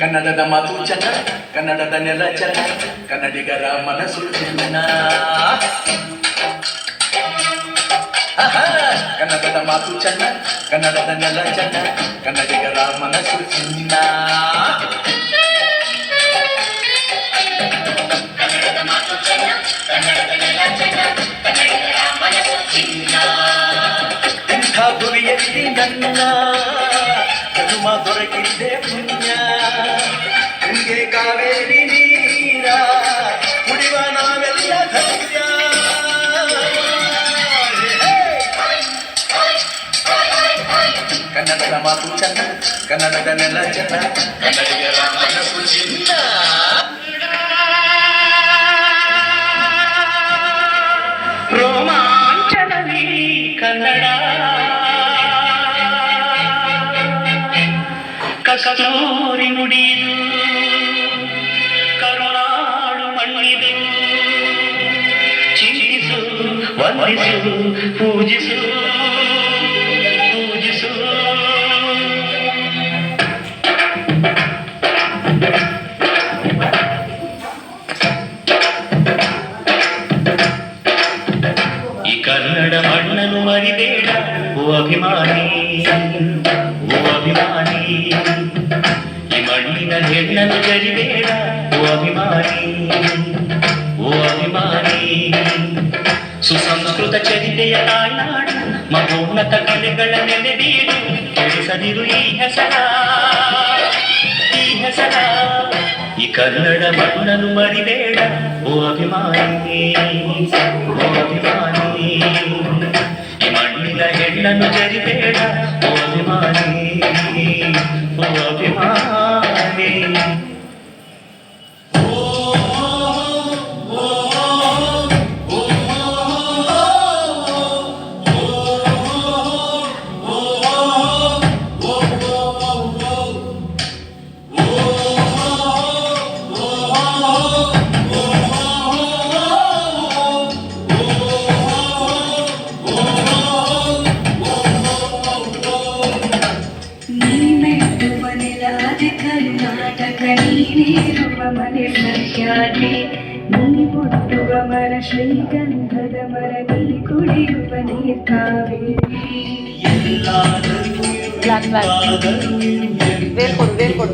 ಕನ್ನಡದ ಮಾತು ಚೆನ್ನ ಕನ್ನಡದ ನೆಲ ಚೆನ್ನ ಕನ್ನಡಿಗರ ಮನಸ್ಸು ಚೆನ್ನ ಆಹಾ, ಕನ್ನಡದ ಮಾತು ಚೆನ್ನ ಕನ್ನಡದ ನೆಲ ಚೆನ್ನ ಕನ್ನಡಿಗರ ಮನಸ್ಸು ಚಿನ್ನ ಕನ್ನಡದ ಮಾತು ಚೆನ್ನ ಕನ್ನಡದ ಮಾತು ಚೆನ್ನ ಕನ್ನಡದ ನೆಲ ಚೆನ್ನ ಕನ್ನಡಿಗರ ಮನಸ್ಸು ಚಿನ್ನ ರೋಮಾಂಚನವೀ ಕನ್ನಡ ಕಸ್ತೂರಿ ನುಡಿದು ಕರುಣಾಳು ಮಣ್ಣಿದು ಚಿಂತಿಸು ವಂದಿಸು ಪೂಜಿಸು ಪೂಜಿಸು ಈ ಕನ್ನಡ ಮಣ್ಣನ್ನು ಮರಿಬೇಡ ಓ ಅಭಿಮಾನಿ ಓ ಅಭಿಮಾನಿ ಈ ಮಣ್ಣಿನ ಹೆಣ್ಣನ್ನು ಜರಿಬೇಡ ಓ ಅಭಿಮಾನಿ ಓ ಅಭಿಮಾನಿ ಸುಸಂಸ್ಕೃತ ಚರಿತೆಯ ತಾಯ್ನಾಡು ಮಹೋನ್ನತ ಕಲೆಗಳ ನೆಲೆ ಬೀಡು ಕೆಡಿಸದಿರು ಈ ಹೆಸರ ಈ ಹೆಸರ ಈ ಕನ್ನಡ ಮಣ್ಣನ್ನು ಮರಿಬೇಡ ಓ ಅಭಿಮಾನಿ ಓ ಅಭಿಮಾನಿ ಈ ಮಣ್ಣಿನ ಹೆಣ್ಣನ್ನು ಜರಿಬೇಡ ಓ ಅಭಿಮಾನಿ ಓ ಅಭಿಮಾನಿ ನೀನೇರುವ ಮನೆ ಮರ್ಯಾದೆ ನೀ ಹುಟ್ಟುವ ಮರ ಶ್ರೀಗಂಧದ ಮರದಲ್ಲಿ ಕುಡಿಯುವ ನೀರ್ ಕಾವೇರಿ. ಬೇರ್ಕೊಡು ಬೇರ್ಕೊಡು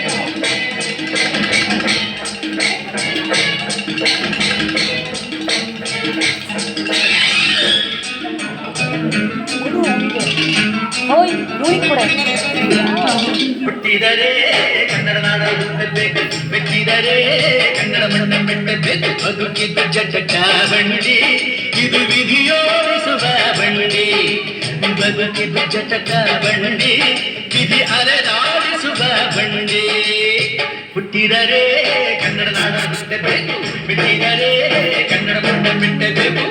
ಕೂಡ ಹುಟ್ಟಿದರೆ ಕನ್ನಡ ನಾಡ ಹುಟ್ಟಬೇಕು ಬೆಕ್ಕಿದರೆ ಕನ್ನಡ ಮಣ್ಣ ಬೆಟ್ಟಬೇಕು ಬದುಕಿದ್ದು ಜಟಕ ಬಂಡಿ ಇದು ವಿಧಿಯೋಡಿಸುವ ಬಂಡಿ ಬದುಕಿದ್ದು ಜಟಕ ಬಂಡಿ ವಿಧಿ ಅರೆದಾಡಿಸುವ ಬಂಡಿ ಹುಟ್ಟಿದರೆ ಕನ್ನಡ ನಾಡ ಹುಟ್ಟಬೇಕು ಬಿಟ್ಟಿದರೆ ಕನ್ನಡ ಮಣ್ಣ ಬಿಟ್ಟಬೇಕು